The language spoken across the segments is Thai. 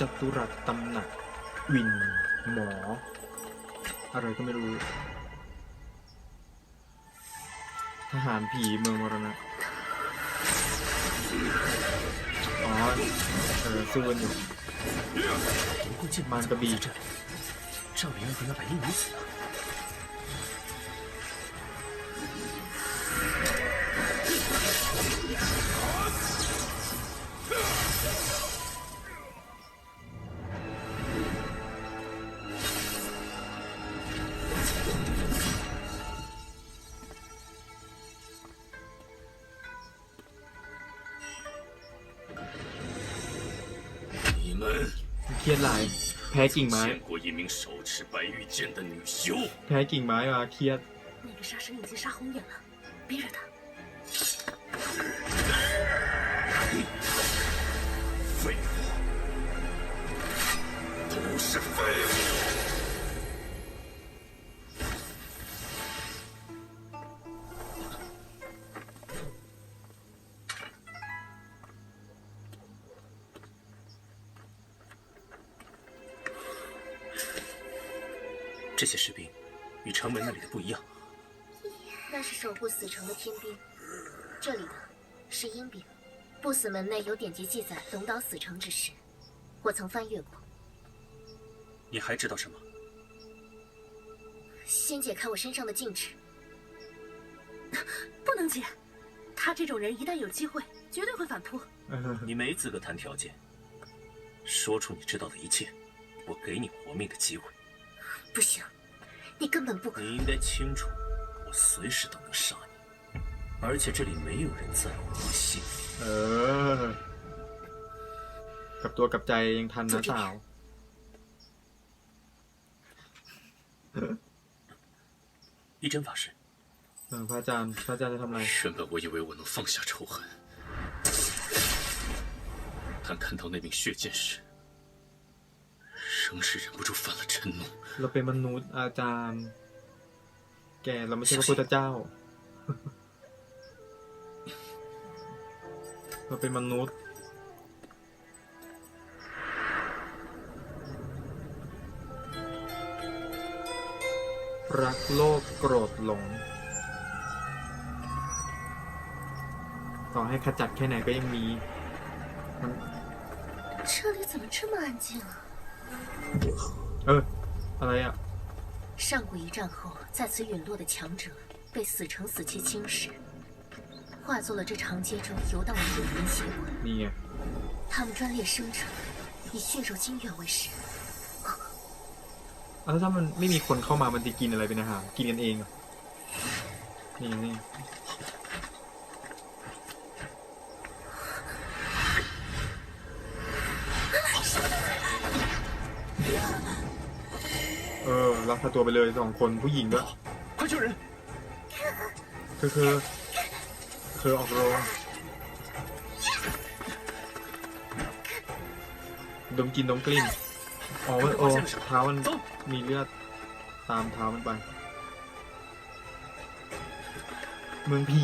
จัตุรัสตำหนัก วิน หมอ อะไรก็ไม่รู้ ทหารผีเมืองมรณะ อ๋อ เออสู้กันอยู่ 不过剑慢个逼怎么在这里？赵灵儿和那白衣女 เครียดหลาย แพ้กิ่งไม้ 见过一名手持白玉剑的女修？ แพ้กิ่งไม้มาเครียด 那个杀神已经杀红眼了，别惹他。废物，都是废物！ 这些士兵与城门那里的不一样。那是守护死城的天兵。这里的是阴兵。不死门内有典籍记载龙岛死城之事我曾翻阅过你还知道什么？先解开我身上的禁制。不能解他这种人一旦有机会绝对会反扑。你没资格谈条件说出你知道的一切我给你活命的机会。不行，你根本不可。你应该清楚，我随时都能杀你，而且这里没有人在乎你的性命。 เออ กลับตัวกลับใจยังทันนะสาว 一真法师， เออพระอาจารย์พระอาจารย์จะทำอะไร 原本我以为我能放下仇恨，但看到那名血剑时， 仍是忍不住犯了嗔怒。 เราเป็นมนุษย์อาจารย์ แกเราไม่ใช่พระพุทธเจ้า เราเป็นมนุษย์ รักโลภโกรธหลง ต่อให้ขจัดแค่ไหนก็ยังมี มัน 这里怎么这么安静啊？ เออ อะไรอ่ะ 上古一战后，在此陨落的强者被死城死气侵蚀，化作了这长街中游荡的幽灵血鬼。 นี่ไง 他们专猎生者，以血肉精怨为食。 อ่ะแล้วถ้ามันไม่มีคนเข้ามามันจะกินอะไรเป็นอาหาร กินกันเองเหรอนี่นี่ เออรักพาตัวไปเลยสองคนผู้หญิงด้วยคือคือคือออกโรงดมกินดมกลิ่นอ๋อโอ้เท้ามันมีเลือดตามเท้ามันไป เมืองผี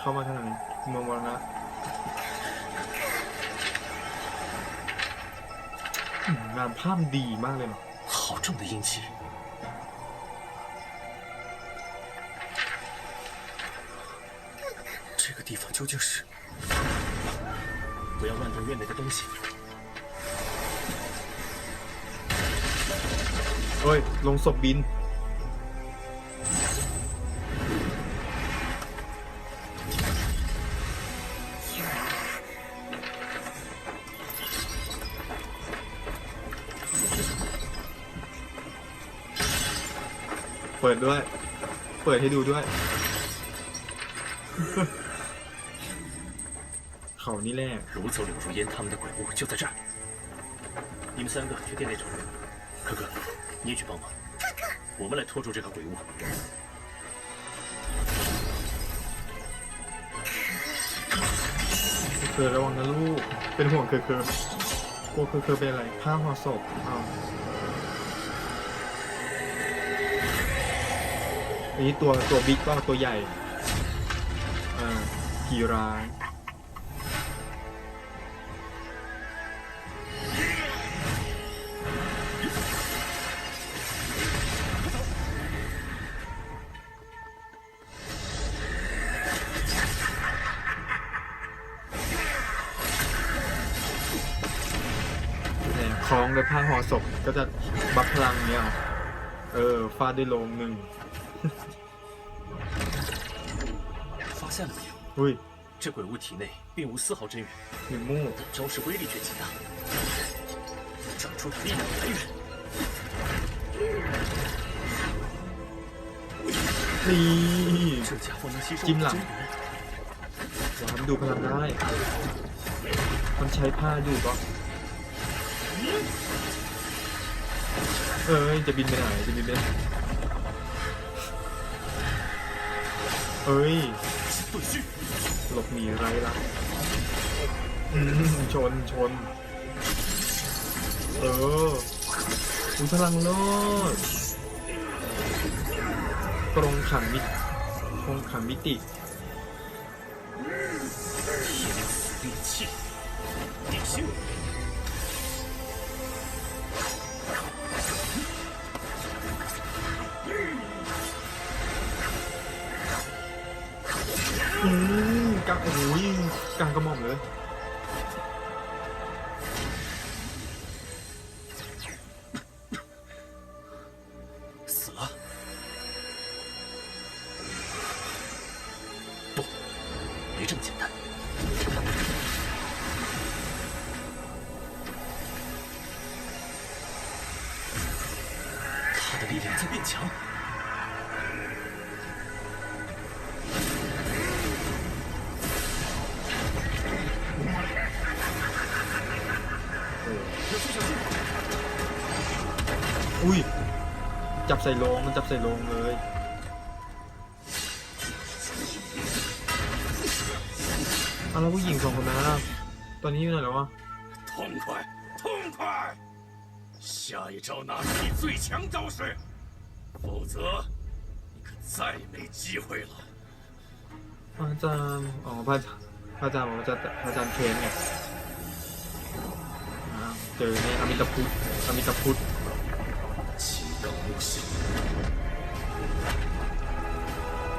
เข้ามาขนาดนี้เมืองมรณะ งานภาพดีมากเลยเนาะ 好重的阴气！这个地方究竟是？不要乱动院内的东西。 เอ้ย ลงศพบิน เปิดด้วย เปิดให้ดูด้วย เขานี่แหละ 掳走柳如烟他们的鬼物就在这儿。你们三个去店内找人。可可，你也去帮忙。我们来拖住这个鬼物。 เคอระวังนะลูก เป็นห่วงเคอเคอกลัวเคอเคอเป็นอะไรผ้าห่อศพอ้าว อันนี้ตัวตัวบิ๊กบ้างตัวใหญ่ อ่ากีราคล้องด้วยผ้าห่อศพก็จะบัฟพลังเนี่ย เออฟาดด้วยลมหนึ่ง 发现了没有？ อุ้ย 这鬼物体内并无丝毫真元， มีมู่ 但招式威力却极大。找出它力量的来源。 นี่ 这家伙能吸收金朗我的真元， ว้าวมันดูพลังได้ มันใช้ผ้าอยู่ก็ เอ้ย จะบินไปไหน จะบินไปไหน เอ้ย，หลบหนีไรละอืมชนชน เอออุยพลังโลดกรงขังมิกรงขังมิติ างโอ้ยกลางกระหม่อมเลย 死了？不，没这么简单。他的力量在变强。 จับใส่โลงมันจับใส่โลงเลยเอาแล้วผู้หญิงสองคนนั้นอะตอนนี้อยู่ไหนแล้ววะ 痛快，痛快！下一招拿出你最强招式，否则你可再没机会了。 พระอาจารย์อ๋อพระพระอาจารย์บอกว่าจะพระอาจารย์เคนไงอ่าเจอเนี่ยอมิตพุทธอมิตพุทธ 金刚木星，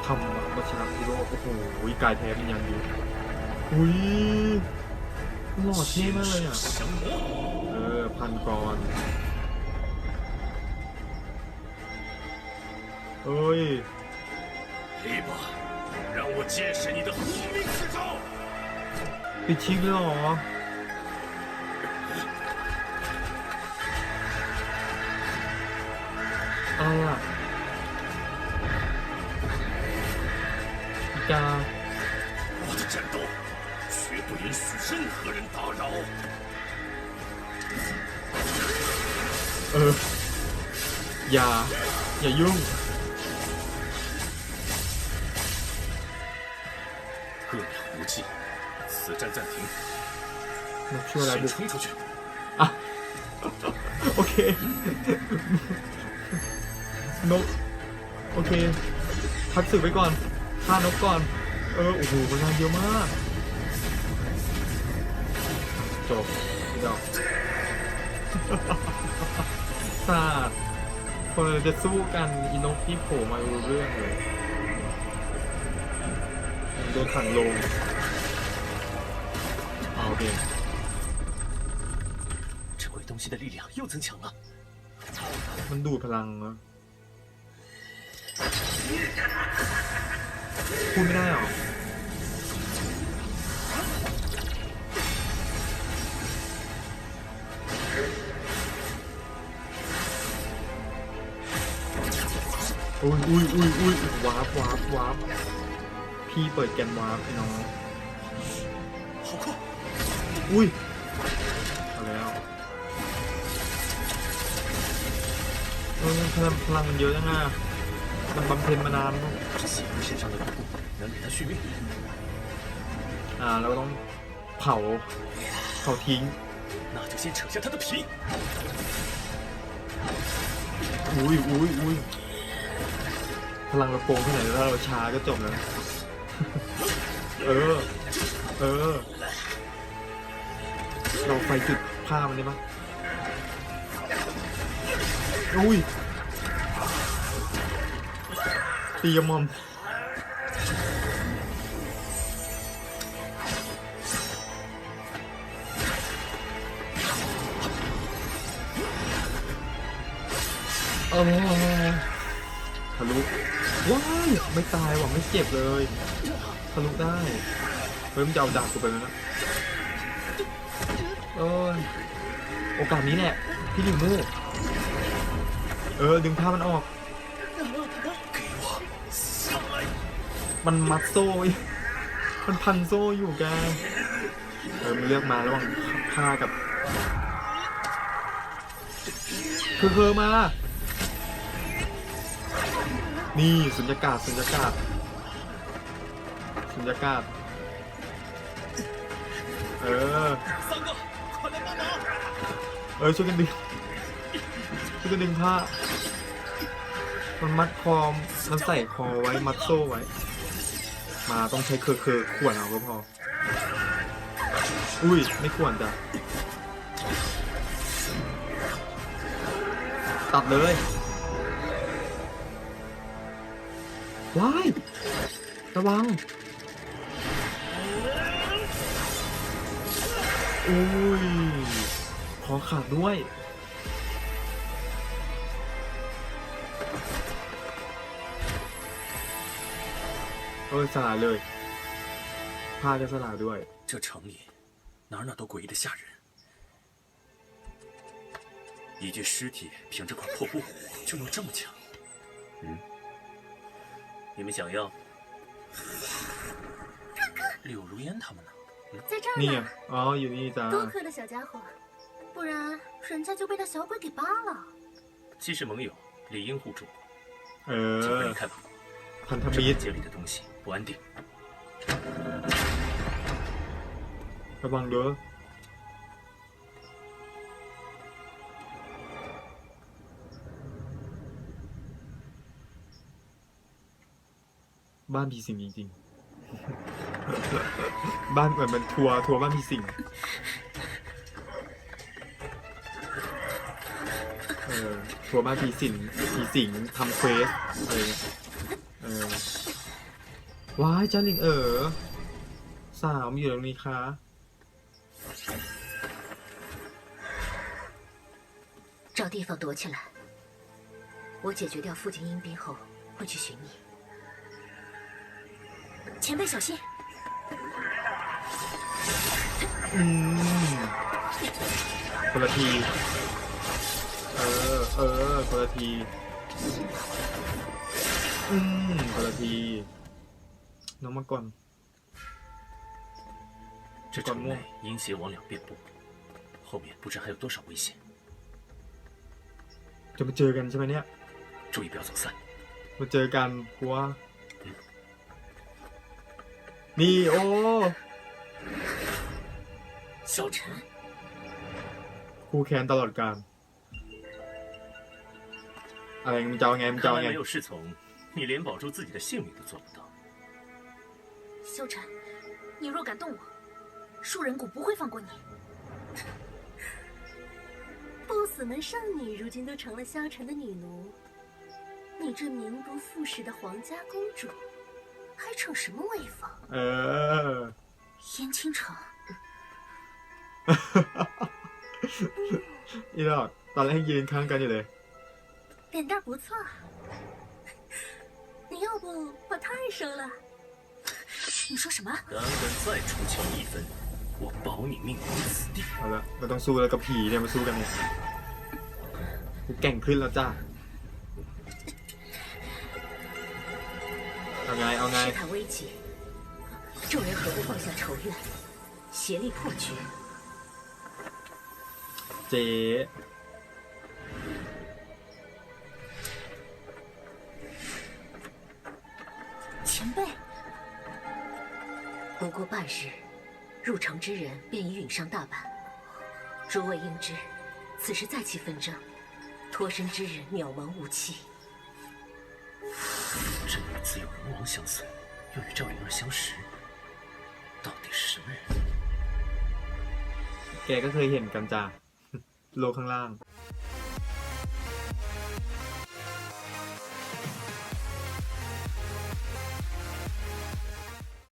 ทำมาวัชรพิโรธโอ้โหกายแท้เป็นยังอยู่อุ้ยหล่อเท่มากเลยอ่ะ 降魔。 เออ พันกรเอ้ย 来吧，让我见识你的无名之招。 ปิดชิปเลยเหรอ 哎呀，呀！我的战斗绝不允许任何人打扰。呃，呀，呀用。各秒无计，此战暂停。先冲出去。啊。OK。 นก โอเค พักศึกไว้ก่อนฆ่านกก่อน เออ โอ้โหพลังเยอะมาก จบไม่ดอก สาดคนเราจะสู้กันอีนกที่โผล่มารู้เรื่องเลยโดนขังลงอ่าโอเค 这鬼东西的力量又增强了。 มันดูดพลังนะ พูดไม่ได้หรออุ้ยอุ้ยอุ้ยอุ้ยวาร์ปวาร์ปวาร์ปพี่เปิดแกนวาร์ปไอ้น้อง！อุ้ยเอาแล้วเออพลังพลังมันเยอะจังอะ มันบำเพ็ญมานานอ่าเราต้องเผาเผาทิ้งอุ้ยอุ้ยอุ้ยพลังเราโกงที่ไหนถ้าเราช้าก็จบแล้ว เออ เออ เราไฟจุดผ้ามันได้ปะอุ้ย ตีมอมอทะลุว้ายไม่ตายว่ะไม่เจ็บเลยทะลุได้เฮ้ยมันจะเอาดาบกูไปแล้วนะเอ้ยโอกาสนี้แหละพี่ลิวมูเออดึงผ้ามันออก มันมัดโซ่มันพันโซ่อยู่แกเออมันเลือกมาระหว่างผ้ากับคือเธอมา นี่สุญญากาศสุญญากาศสุญญากาศเออ เออช่วยกันดึช่วยกันดึงผ้า มันมัดคอมันใส่คอไว้ มัดโซ่ไว้ มาต้องใช้เคอเคอขวนเอาก็พอ อุ้ย ไม่ควรจ้ะ ตัดเลยว้ายระวัง อุ้ย ขอขาดด้วย ออสลายเลยผ้าจะสลายด้วย 这城里哪儿哪儿都诡异的吓人，一具尸体凭这块破布就能这么强？嗯，你们想要？柳如烟他们呢？在这儿 นี่ไง 呢， อ๋อ อยู่นี่จ้า 多亏了小家伙，不然人家就被那小鬼给扒了。既是盟友，理应互助。 เอ 尽快 อ 离开吧， พันธมิตรระวังเด้อบ้านผีสิงจริงๆ บ้านเหมือนมันทัวร์ทัวร์บ้านผีสิงเออทัวร์บ้านผีสิงผีสิงทำเควสอะไรเงี้ย เออว้ายจ้าหลิงเออสาวมาอยู่ตรงนี้คะ 找地方躲起来。我解决掉附近阴兵后，会去寻你。前辈小心！ อืมคนละที เออ เออคนละที อืมคนละที น้องมาก่อน 这城内阴邪魍魉遍布，后面不知还有多少危险， จะมาเจอกันใช่ไหมเนี่ย 注意不要走散。 มาเจอกันกูว่า นี่ โอ้ 小陈， คู่แค้นตลอดการ อะไรมึงจะเอาไงมึงจะ 看 เอา 来 ไง 没有侍从， 你连保住自己的性命都做不到。萧晨，你若敢动我，树人谷不会放过你。不死门圣女如今都成了萧晨的女奴，你这名不副实的皇家公主，还逞什么威风？呃，燕青城。哈哈哈！你俩咋连眼看感觉嘞？脸蛋不错。你要不把她也收了？你说什么？敢敢再出鞘一分，我保你命于此地。 เอาละเราต้องสู้แล้วกับผีเนี่ยมาสู้กันเนี่ยกูแกร่งขึ้นแล้วจ้าเอาไง เอาไง 事态危急，众人何不放下仇怨，协力破局？ เจ๊ 不过半日，入城之人便已陨伤大半。诸位应知，此时再起纷争，脱身之人渺茫无期。这女子有龙王相随，又与赵灵儿相识，到底是什么人？ แกก็เคยเห็นกันจ้า โลข้างล่าง